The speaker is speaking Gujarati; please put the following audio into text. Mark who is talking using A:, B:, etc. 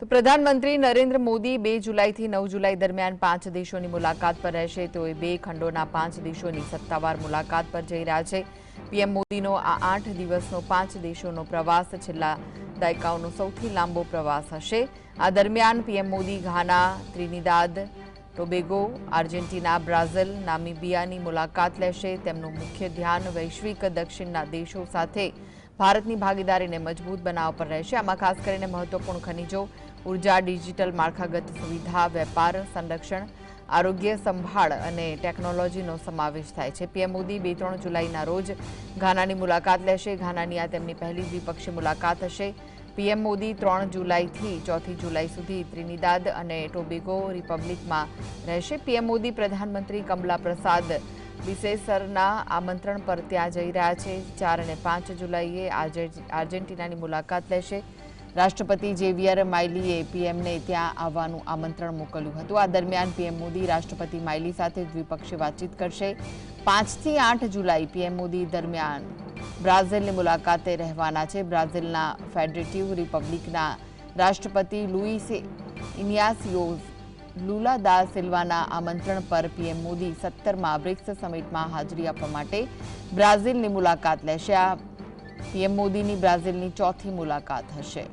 A: તો પ્રધાનમંત્રી નરેન્દ્ર મોદી બે જુલાઈથી નવ જુલાઈ દરમિયાન પાંચ દેશોની મુલાકાત પર રહેશે. તેઓએ બે ખંડોના પાંચ દેશોની સત્તાવાર મુલાકાત પર જઈ રહ્યા છે. પીએમ મોદીનો આ આઠ દિવસનો પાંચ દેશોનો પ્રવાસ છેલ્લા દાયકાઓનો સૌથી લાંબો પ્રવાસ હશે. આ દરમિયાન PM Modi, Ghana, Trinidad, Tobago, Argentina, Brazil, નામિબિયાની મુલાકાત લેશે. તેમનું મુખ્ય ધ્યાન વૈશ્વિક દક્ષિણના દેશો સાથે ભારતની ભાગીદારીને મજબૂત બનાવવા પર રહેશે. આમાં ખાસ કરીને મહત્વપૂર્ણ ખનિજો, ઊર્જા, ડિજિટલ માળખાગત સુવિધા, વેપાર, સંરક્ષણ, આરોગ્ય સંભાળ અને ટેકનોલોજીનો સમાવેશ થાય છે. પીએમ મોદી બે ત્રણ જુલાઈના રોજ ઘાનાની મુલાકાત લેશે. ઘાનાની આ તેમની પહેલી દ્વિપક્ષી મુલાકાત હશે. પીએમ મોદી ત્રણ જુલાઈથી ચોથી જુલાઈ સુધી ત્રિનિદાદ અને ટોબેગો રિપબ્લિકમાં રહેશે. પીએમ મોદી પ્રધાનમંત્રી કમલા પ્રસાદ બિસેસરના આમંત્રણ પર ત્યાં જઈ રહ્યા છે. ચાર અને પાંચ જુલાઈએ આર્જેન્ટિનાની મુલાકાત લેશે. રાષ્ટ્રપતિ જેવિયર માઇલીએ પીએમને ત્યાં આવવાનું આમંત્રણ મોકલ્યું હતું. આ દરમિયાન પીએમ મોદી રાષ્ટ્રપતિ માઇલી સાથે દ્વિપક્ષીય વાતચીત કરશે. પાંચથી આઠ જુલાઈ પીએમ મોદી દરમિયાન બ્રાઝિલની મુલાકાતે રહેવાના છે. બ્રાઝિલના ફેડરેટિવ રિપબ્લિકના રાષ્ટ્રપતિ લુઈસ ઇનિયાસિયોઝ લુલા દા સિલ્વાના આમંત્રણ પર પીએમ મોદી સત્તરમાં બ્રિક્સ સમિટમાં હાજરી આપવા માટે બ્રાઝિલની મુલાકાત લેશે. આ પીએમ મોદીની બ્રાઝિલની ચોથી મુલાકાત હશે.